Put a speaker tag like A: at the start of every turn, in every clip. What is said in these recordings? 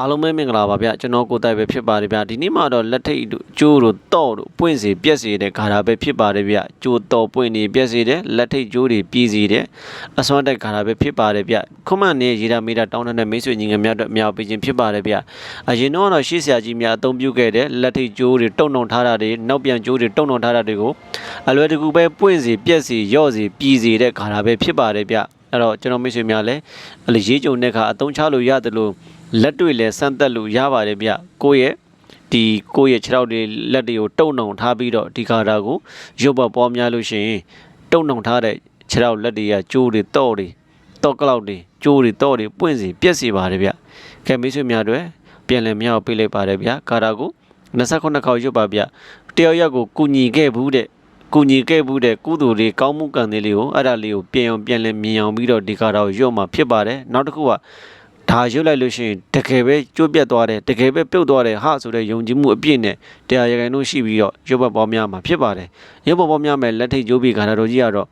A: အားလုံးပဲမင်္ဂလာပါဗျကျွန်တော်ကိုတိုက်ပဲဖြစ်ပါတယ်ဗျဒီနေ့မှာတော့လက်ထိတ်တို့ကျိုးတို့တော့တို့ပွင့်စီပြက်စီတဲ့ဂါရာပဲဖြစ်ပါတယ်ဗျကျိုးတော့ပွင့်နေပြက်စီတဲ့လက်ထိတ်ကျိုးတွေပြည်စီတဲ့အစွမ်းတက်ဂါရာပဲဖြစ်ပါတယ်ဗျခွမနဲ့ရေတာမီတာတောင်းတဲ့မိတ်ဆွေညီငယ်များအတွက်မြောက်ပေးခြင်းဖြစ်ပါတယ်ဗျအရင်တော့တော့ရှေ့ဆရာကြီးများအသုံးပြုခဲ့တဲ့လက်ထိတ်ကျိုးတွေတုံတုံထားတာတွေနောက်ပြန်ကျိုးတွေတုံတုံထားတာတွေကိုအလွယ်တကူပဲပွင့်စီပြက်စီရော့စီပြည်စီတဲ့ဂါရာပဲဖြစ်ပါတယ်ဗျအဲ့တော့ကျွန်တော်မိတ်ဆွေများလည်းအလေရေးကြုံတဲ့အခါအသုံးချလို့ရတယ်လို့ လက်တွေ့လဲစမ်းသက်လို့ရပါတယ်ဗျကိုယ့်ရဲ့ဒီကိုယ့်ရဲ့ခြေထောက်တွေလက်တွေကိုတုံနှောင်ထားပြီးတော့ဒီကာတာကိုရုပ်ပေါ်ပေါ်များလို့ရှိရင်တုံနှောင်ထားတဲ့ခြေထောက်လက်တွေကကျိုးတွေတော့တွေတော့ကလောက်တွေကျိုးတွေတော့တွေပွင့်စီပြက်စီပါတယ်ဗျကဲမိတ်ဆွေများတွေပြန်လည်မြောက်ပေးလိုက်ပါတယ်ဗျကာတာကို29ခေါက်ရုပ်ပါဗျတယောက်ယောက်ကိုကုညီခဲ့ဘူးတဲ့ကုညီခဲ့ဘူးတဲ့ကုသိုလ်တွေကောင်းမှုကံတွေလေးကိုအဲ့ဒါလေးကိုပြန်အောင်ပြန်လည်မြင်အောင်ပြီးတော့ဒီကာတာကိုရုပ်မှာဖြစ်ပါတယ်နောက်တစ်ခုက ဒါရွတ်လိုက်လို့ရှိရင်တကယ်ပဲကျိုးပြတ်သွားတယ်တကယ်ပဲပြုတ်သွားတယ်ဟာဆိုတဲ့ယုံကြည်မှုအပြည့်နဲ့တရားရဂိုင်တို့ရှိပြီးတော့ရုပ်ဘပေါင်းများမှာဖြစ်ပါတယ်ရုပ်ဘပေါင်းများမဲ့လက်ထိတ်ကျိုးပြီးခါတော်ကြီးကတော့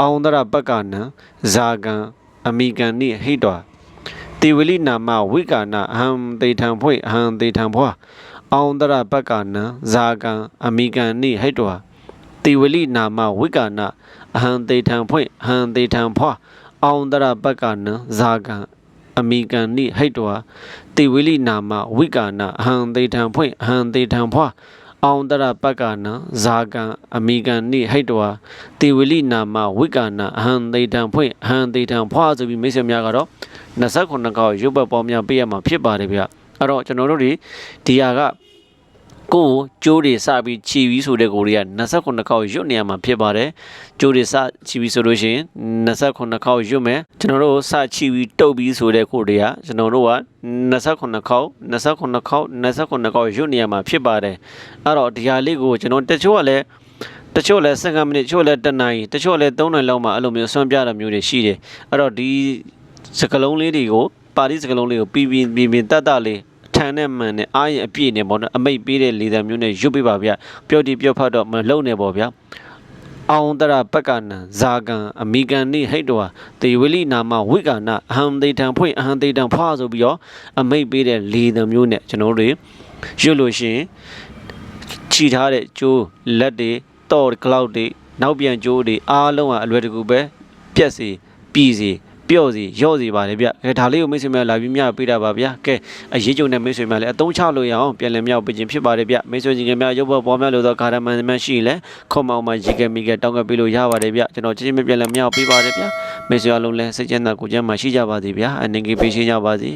A: အောင်ဒရပက္ကနံဇာကံအမိကံနိဟိတောတေဝလိနာမဝိကာနအဟံတေထံဖွေအဟံတေထံဖွာအောင်ဒရပက္ကနံဇာကံအမိကံနိဟိတောတေဝလိနာမဝိကာနအဟံတေထံဖွေအဟံတေထံဖွာအောင်ဒရပက္ကနံဇာကံ အမိကန်နိဟိတ်တောတေဝိလိနာမဝိကာနအဟံတေထံဖွင့်အဟံတေထံဖွာအောင်တရပက္ကနဇာကံအမိကန်နိဟိတ်တောတေဝိလိနာမဝိကာနအဟံတေထံဖွင့်အဟံတေထံဖွာဆိုပြီးမိတ်ဆွေများကတော့29ခေါက်ရုပ်ပတ်ပေါင်းများပေးရမှာဖြစ်ပါတယ်ဗျအဲ့တော့ကျွန်တော်တို့ဒီဒီဟာက ကိုယ်ကျိုးတွေစပြီးခြီပြီးဆိုတဲ့ကိုတွေက29ခေါက်ရွတ်နေရမှာဖြစ်ပါတယ်ကျိုးတွေစခြီပြီးဆိုလို့ရှိရင်29ခေါက်ရွတ်မယ်ကျွန်တော်တို့စခြီပြီးတုပ်ပြီးဆိုတဲ့ကိုတွေကကျွန်တော်တို့က29ခေါက်29ခေါက်29ခေါက်ရွတ်နေရမှာဖြစ်ပါတယ်အဲ့တော့ဒီဟာလေးကိုကျွန်တော်တချို့ကလည်းတချို့လည်း15မိနစ်တချို့လည်း1နာရီတချို့လည်း3နာရီလောက်မှအဲ့လိုမျိုးဆွမ်းပြတာမျိုးတွေရှိတယ်အဲ့တော့ဒီစကလုံးလေးတွေကိုပါဠိစကလုံးလေးကိုပြီးပြီးပြီးပြီးတတ်တတ်လေး ထန်နဲ့မှန်နဲ့အားရင်အပြည့်နဲ့ပေါ့နော်အမိတ်ပေးတဲ့လေသံမျိုးနဲ့ရွတ်ပေးပါဗျပျော့တီပျော့ဖတ်တော့မလုံနဲ့ပေါ့ဗျာအောင်တရပက္ကနံဇာကံအမိကန်နိဟိတ်တောတေဝလိနာမဝိကာနအဟံတေတံဖွင့်အဟံတေတံဖွာဆိုပြီးတော့အမိတ်ပေးတဲ့လေသံမျိုးနဲ့ကျွန်တော်တို့ရွတ်လို့ရှိရင်ခြိထားတဲ့ကျိုးလက်တွေတော့ကလောက်တွေနောက်ပြန်ကျိုးတွေအားလုံးကအလွယ်တကူပဲပြက်စီပြည်စီ ပြော့စီရော့စီပါတယ်ဗျအဲဒါလေးကိုမိတ်ဆွေများလာပြီးမြပေးတာပါဗျကဲအရေးကြုံတဲ့မိတ်ဆွေများလည်းအသုံးချလို့ရအောင်ပြန်လည်မြောက်ပေးခြင်းဖြစ်ပါတယ်ဗျမိတ်ဆွေကြီးငယ်များရုပ်ပေါ်ပေါ်များလို့တော့ကာရမန်များရှိလဲခွန်မောင်မှရေကမီကတောင်းကပေးလို့ရပါတယ်ဗျကျွန်တော်ချင်းချင်းပြန်လည်မြောက်ပေးပါတယ်ဗျမိတ်ဆွေအလုံးလည်းစိတ်ချမ်းသာကိုယ်ချမ်းသာရှိကြပါစေဗျအနေကြီးပေးရှင်းကြပါစေ